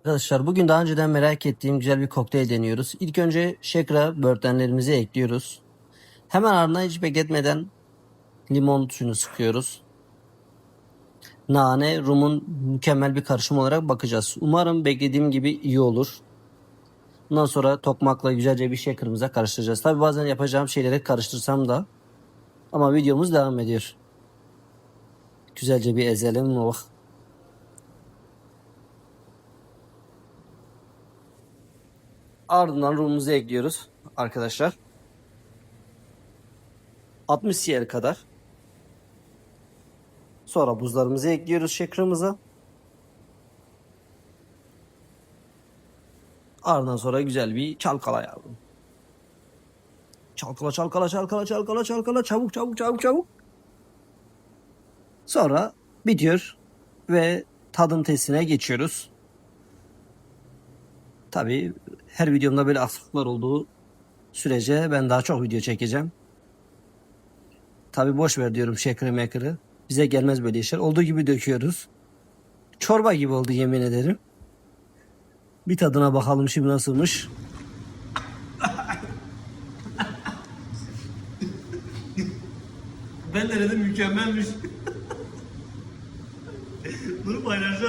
Arkadaşlar bugün daha önceden merak ettiğim güzel bir kokteyl deniyoruz. İlk önce şekra böğürtlenlerimizi ekliyoruz. Hemen ardından hiç bekletmeden limon suyunu sıkıyoruz. Nane, rumun mükemmel bir karışım olarak bakacağız. Umarım beklediğim gibi iyi olur. Bundan sonra tokmakla güzelce bir shakerımıza karıştıracağız. Tabi bazen yapacağım şeyleri karıştırsam da ama videomuz devam ediyor. Güzelce bir ezelim. Oh. Ardından rumumuzu ekliyoruz arkadaşlar. 60 cl kadar. Sonra buzlarımızı ekliyoruz shaker'ımıza. Ardından sonra güzel bir çalkala yavrum. Çalkala çalkala çalkala çalkala çalkala çabuk çabuk çabuk çabuk. Sonra bitiyor ve tadım testine geçiyoruz. Tabii her videomda böyle aksaklıklar olduğu sürece ben daha çok video çekeceğim. Tabii boş ver diyorum şekeri mekeri. Bize gelmez böyle işler. Olduğu gibi döküyoruz. Çorba gibi oldu yemin ederim. Bir tadına bakalım şimdi nasılmış. Ben de dedim mükemmelmiş. Bunu paylaşacağız.